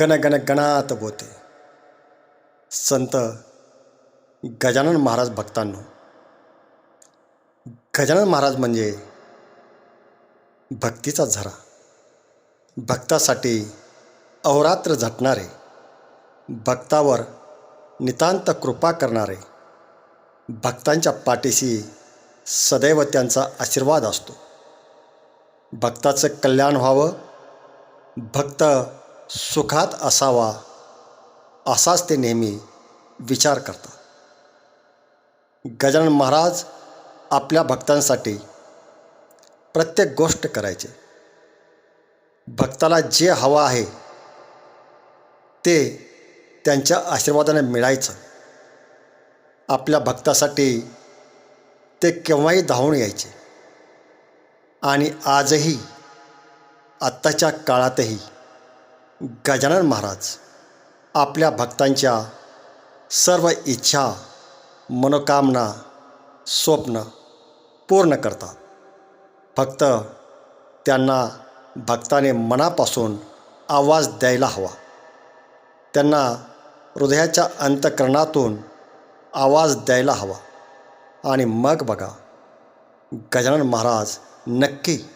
गण गणात बोते संत गजानन महाराज भक्तांनो गजानन महाराज म्हणजे भक्तीचा झरा। भक्तासाठी अहोरात्र झटणारे भक्तावर नितांत कृपा करणारे भक्तांच्या पाठीशी सदैव त्यांचा आशीर्वाद असतो। भक्ताचं कल्याण व्हावं भक्त सुखात असावा असाच ते नेहमी विचार करतात. गजानन महाराज आपल्या भक्तांसाठी प्रत्येक गोष्ट करायचे. भक्ताला जे हवं आहे ते त्यांच्या आशीर्वादाने मिळायचं. आपल्या भक्तासाठी ते केव्हाही धावून यायचे. आणि आजही आत्ताच्या काळातही गजानन महाराज आपल्या भक्तांच्या सर्व इच्छा मनोकामना स्वप्न पूर्ण करतात. फक्त त्यांना भक्ताने मनापासून आवाज द्यायला हवा. त्यांना हृदयाच्या अंतकरणातून आवाज द्यायला हवा. आणि मग बघा गजानन महाराज नक्की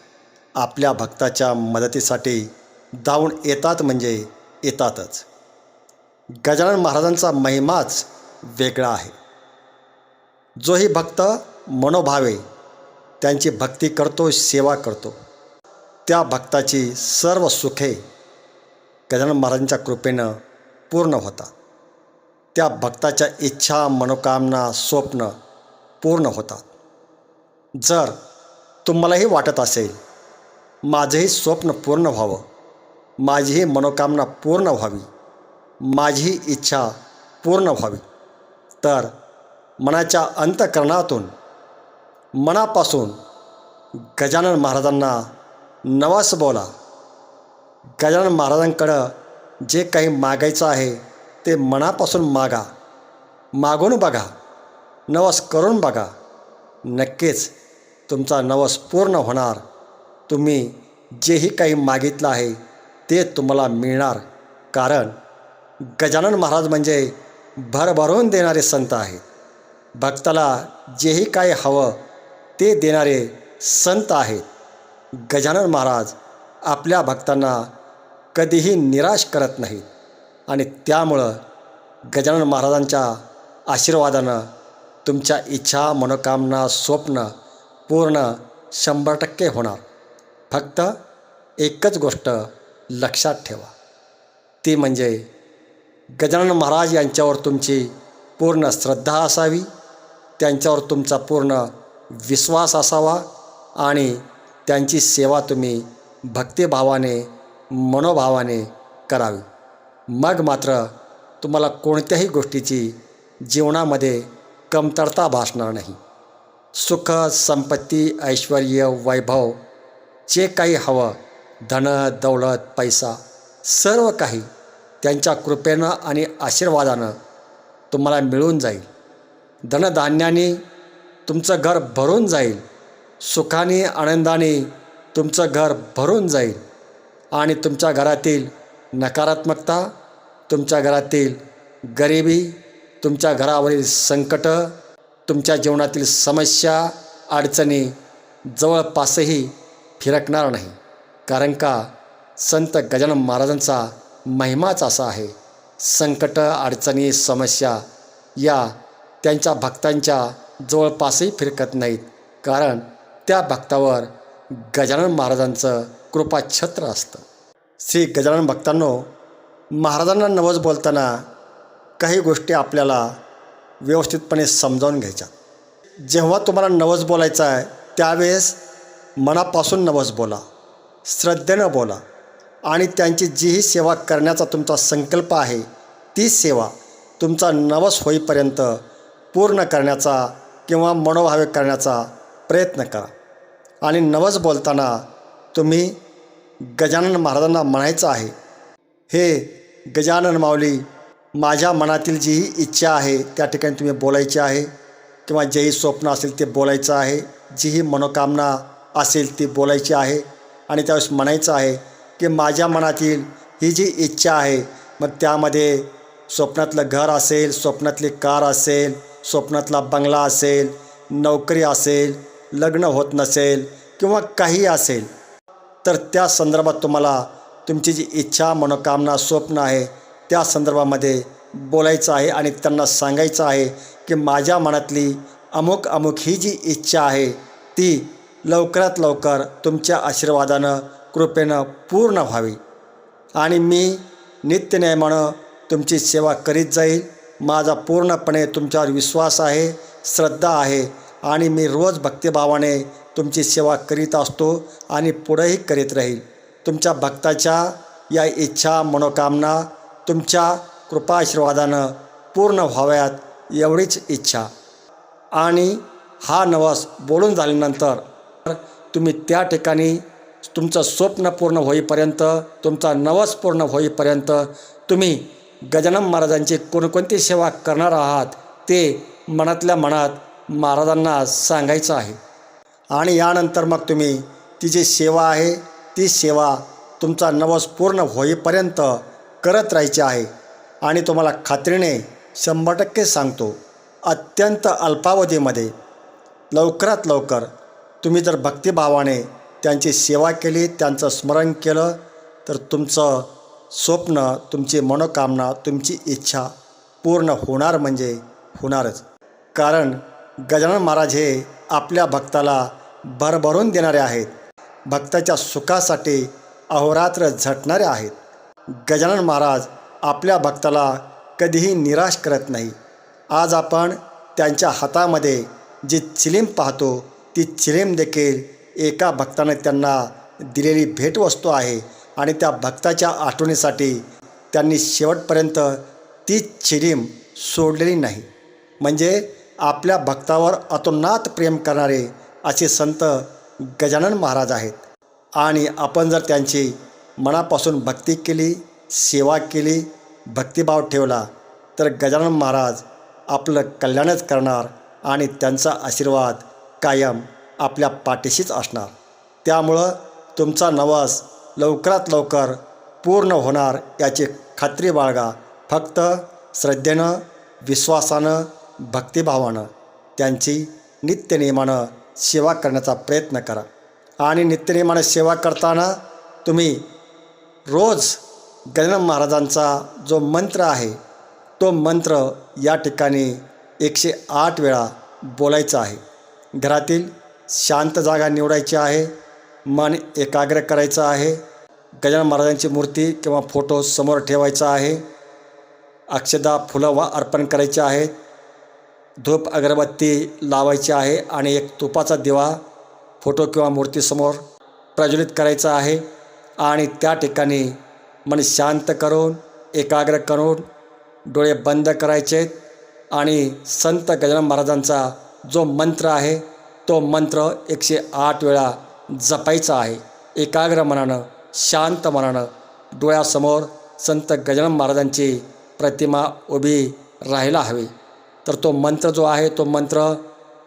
आपल्या भक्ताच्या मदतीसाठी धावून येतात म्हणजे येतातच. गजानन महाराजांचा महिमाच वेगळा आहे. जोही भक्त मनोभावे त्यांची भक्ती करतो सेवा करतो. त्या भक्ताची सर्व सुखे गजानन महाराजांच्या कृपेनं पूर्ण होतात. त्या भक्ताच्या इच्छा मनोकामना स्वप्न पूर्ण होतात. जर तुम्हालाही वाटत असेल माझंही स्वप्न पूर्ण व्हावं. माझीही मनोकामना पूर्ण व्हावी. माझी इच्छा पूर्ण व्हावी. तर मनाच्या अंतकरणातून मनापासून गजानन महाराजांना नवास बोला. गजानन महाराजांकडं जे काही मागायचं आहे ते मनापासून मागा. मागून बघा. नवस करून बघा. नक्कीच तुमचा नवस पूर्ण होणार. तुम्ही जेही काही मागितलं आहे ते तुम्हाला मिळणार. कारण गजानन महाराज म्हणजे भरभरून देणारे संत आहेत. भक्ताला जेही काय हवं ते देणारे संत आहेत. गजानन महाराज आपल्या भक्तांना कधीही निराश करत नाहीत. आणि त्यामुळं गजानन महाराजांच्या आशीर्वादानं तुमच्या इच्छा मनोकामना स्वप्न पूर्ण शंभर टक्के होणार. फक्त एकच गोष्ट लक्षात ठेवा. ती म्हणजे गजानन महाराज यांच्यावर तुमची पूर्ण श्रद्धा असावी त्यांच्यावर तुमचा पूर्ण विश्वास असावा आणि त्यांची सेवा तुम्ही भक्तिभावाने मनोभावाने करावी. मग मात्र तुम्हाला कोणत्याही गोष्टीची जीवनामध्ये कमतरता भासणार नाही. सुख संपत्ती ऐश्वर वैभव जे काही हवं धन दौलत पैसा सर्व काही त्यांच्या कृपेनं आणि आशीर्वादानं तुम्हाला मिळून जाईल. धनधान्याने तुमचं घर भरून जाईल. सुखाने आनंदाने तुमचं घर भरून जाईल. आणि तुमच्या घरातील नकारात्मकता तुमच्या घरातील गरिबी तुमच्या घरावरील संकटं तुमच्या जीवनातील समस्या अडचणी जवळपासही फिरकणार नाही. कारण का संत गजानन महाराजांचा महिमाच असा आहे. संकट अडचणी समस्या या त्यांच्या भक्तांच्या जवळपासही फिरकत नाहीत. कारण त्या भक्तावर गजानन महाराजांचं कृपाछत्र असतं. श्री गजानन भक्तांनो महाराजांना नवज बोलताना काही गोष्टी आपल्याला व्यवस्थितपणे समजावून घ्यायच्या जेव्हा तुम्हाला नवज बोलायचा आहे त्यावेळेस मनापासून नवज बोला. श्रद्धेनं बोला. आणि त्यांची जीही सेवा करण्याचा तुमचा संकल्प आहे ती सेवा तुमचा नवस होईपर्यंत पूर्ण करण्याचा किंवा मनोभावे करण्याचा प्रयत्न करा. आणि नवस बोलताना तुम्ही गजानन महाराजांना म्हणायचं आहे हे गजानन माऊली माझ्या मनातील जीही इच्छा आहे त्या ठिकाणी तुम्ही बोलायची आहे किंवा जेही स्वप्न असेल ते बोलायचं आहे जीही मनोकामना असेल ती बोलायची आहे आणि त्यावेळेस म्हणायचं आहे की माझ्या मनातील ही जी इच्छा आहे मग त्यामध्ये स्वप्नातलं घर असेल स्वप्नातली कार असेल स्वप्नातला बंगला असेल नोकरी असेल लग्न होत नसेल किंवा काही असेल तर त्या संदर्भात तुम्हाला तुमची जी इच्छा मनोकामना स्वप्न आहे त्या संदर्भामध्ये बोलायचं आहे आणि त्यांना सांगायचं आहे की माझ्या मनातली अमुक अमुक ही जी इच्छा आहे ती लवकरात लवकर तुमच्या आशीर्वादानं कृपेनं पूर्ण व्हावी. आणि मी नित्यनेमानं तुमची सेवा करीत जाईल. माझा पूर्णपणे तुमच्यावर विश्वास आहे श्रद्धा आहे आणि मी रोज भक्तिभावाने तुमची सेवा करीत असतो आणि पुढेही करीत राहील. तुमच्या भक्ताच्या या इच्छा मनोकामना तुमच्या कृपाशीर्वादानं पूर्ण व्हाव्यात एवढीच इच्छा. आणि हा नवस बोलून झाल्यानंतर तुम्ही त्या ठिकाणी तुमचं स्वप्न पूर्ण होईपर्यंत तुमचा नवस पूर्ण होईपर्यंत तुम्ही गजानन महाराजांची कोणकोणती सेवा करणार आहात ते मनातल्या मनात महाराजांना सांगायचं आहे. आणि यानंतर मग तुम्ही ती जी सेवा आहे ती सेवा तुमचा नवस पूर्ण होईपर्यंत करत राहायची आहे. आणि तुम्हाला खात्रीने शंभर टक्के सांगतो अत्यंत अल्पावधीमध्ये लवकरात लवकर तुम्ही जर भक्तिभावाने त्यांची सेवा केली त्यांचं स्मरण केलं तर तुमचं स्वप्न तुमची मनोकामना तुमची इच्छा पूर्ण होणार म्हणजे होणारच. कारण गजानन महाराज हे आपल्या भक्ताला भरभरून देणारे आहेत. भक्ताच्या सुखासाठी अहोरात्र झटणारे आहेत. गजानन महाराज आपल्या भक्ताला कधीही निराश करत नाही. आज आपण त्यांच्या हातामध्ये जी चिलीम पाहतो ती चिरेम देखील एका भक्ताने त्यांना दिलेली भेटवस्तू आहे आणि त्या भक्ताच्या आठवणीसाठी त्यांनी शेवटपर्यंत ती चिलीम सोडलेली नाही. म्हणजे आपल्या भक्तावर अतोनात प्रेम करणारे असे संत गजानन महाराज आहेत. आणि आपण जर त्यांची मनापासून भक्ती केली सेवा केली भक्तिभाव ठेवला तर गजानन महाराज आपलं कल्याणच करणार आणि त्यांचा आशीर्वाद कायम आपल्या पाठीशीच असणार. त्यामुळं तुमचा नवस लवकरात लवकर पूर्ण होणार याची खात्री बाळगा. फक्त श्रद्धेनं विश्वासानं भक्तिभावानं त्यांची नित्यनियमानं सेवा करण्याचा प्रयत्न करा. आणि नित्यनियमानं सेवा करताना तुम्ही रोज गजानन महाराजांचा जो मंत्र आहे तो मंत्र या ठिकाणी एकशे आठ वेळा बोलायचा आहे. घरातील शांत जागा निवडायची आहे मन एकाग्र करायचं आहे गजानन महाराजांची मूर्ती किंवा फोटो समोर ठेवायचा आहे अक्षदा फुलं वा अर्पण करायचे आहेत धूप अगरबत्ती लावायची आहे आणि एक तुपाचा दिवा फोटो किंवा मूर्तीसमोर प्रज्वलित करायचा आहे आणि त्या ठिकाणी मन शांत करून एकाग्र करून डोळे बंद करायचे आणि संत गजानन महाराजांचा जो मंत्र आहे तो मंत्र एकशे आठ वेळा जपायचा आहे. एकाग्र मनानं शांत मनानं डोळ्यासमोर संत गजानन महाराजांची प्रतिमा उभी राहायला हवी. तर तो मंत्र जो आहे तो मंत्र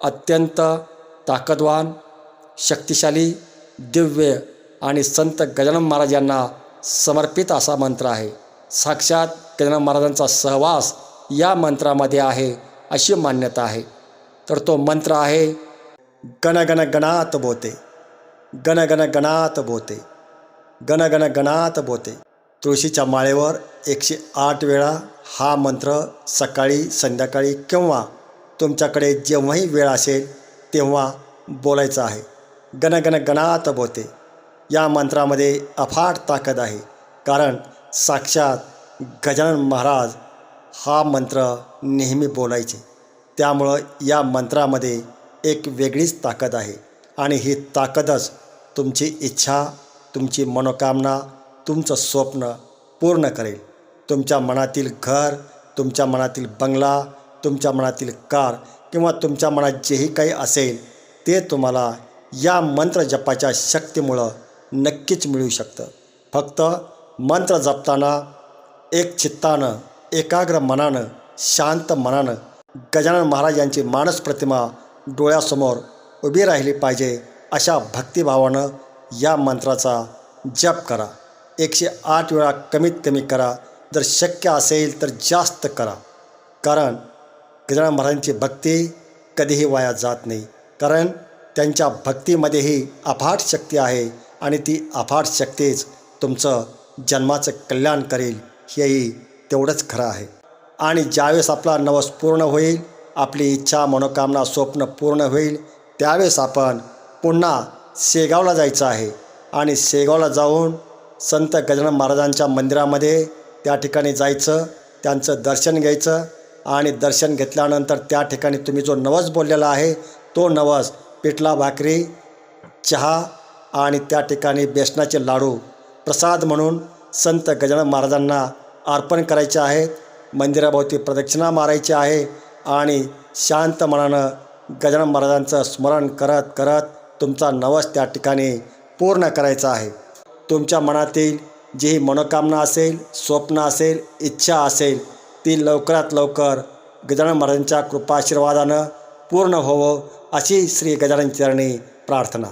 अत्यंत ताकदवान शक्तिशाली दिव्य आणि संत गजानन महाराज यांना समर्पित असा मंत्र आहे. साक्षात गजानन महाराजांचा सहवास या मंत्रामध्ये आहे अशी मान्यता आहे. तर तो मंत्र आहे गणगण गणात बोते. गणगण गणात बोते. गणगण गणात बोते. तुळशीच्या माळेवर एकशे आठ वेळा हा मंत्र सकाळी संध्याकाळी किंवा तुमच्याकडे जेव्हाही वेळ असेल तेव्हा बोलायचं आहे. गणगण गणात बोते. या मंत्रामध्ये अफाट ताकद आहे. कारण साक्षात गजानन महाराज हा मंत्र नेहमी बोलायचे. त्यामुळं या मंत्रामध्ये एक वेगळीच ताकद आहे. आणि ही ताकदच तुमची इच्छा तुमची मनोकामना तुमचं स्वप्न पूर्ण करेल. तुमच्या मनातील घर तुमच्या मनातील बंगला तुमच्या मनातील कार किंवा तुमच्या मनात जेही काही असेल ते तुम्हाला या मंत्र जपाच्या शक्तीमुळं नक्कीच मिळू शकतं. फक्त मंत्र जपताना एक चित्तानं एकाग्र मनानं शांत मनानं गजानन महाराज यांची माणस प्रतिमा डोळ्यासमोर उभी राहिली पाहिजे अशा भक्तिभावानं या मंत्राचा जप करा. एकशे आठ वेळा कमीत कमी करा. जर शक्य असेल तर जास्त करा. कारण गजानन महाराजांची भक्ती कधीही वाया जात नाही. कारण त्यांच्या भक्तीमध्येही अफाट शक्ती आहे आणि ती अफाट शक्तीच तुमचं जन्माचं कल्याण करेल हेही तेवढंच खरं आहे. आणि ज्यावेळेस आपला नवस पूर्ण होईल आपली इच्छा मनोकामना स्वप्न पूर्ण होईल त्यावेळेस आपण पुन्हा शेगावला जायचं आहे. आणि शेगावला जाऊन संत गजानन महाराजांच्या मंदिरामध्ये त्या ठिकाणी जायचं त्यांचं दर्शन घ्यायचं आणि दर्शन घेतल्यानंतर त्या ठिकाणी तुम्ही जो नवस बोललेला आहे तो नवस पिठला भाकरी चहा आणि त्या ठिकाणी बेसनाचे लाडू प्रसाद म्हणून संत गजानन महाराजांना अर्पण करायचे आहेत. मंदिराभोवती प्रदक्षिणा मारायची आहे आणि शांत मनानं गजानन महाराजांचं स्मरण करत करत तुमचा नवस त्या ठिकाणी पूर्ण करायचा आहे. तुमच्या मनातील जी मनोकामना असेल स्वप्न असेल इच्छा असेल ती लवकरात लवकर गजानन महाराजांच्या कृपाशीर्वादानं पूर्ण होवो अशी श्री गजानन चरणी प्रार्थना.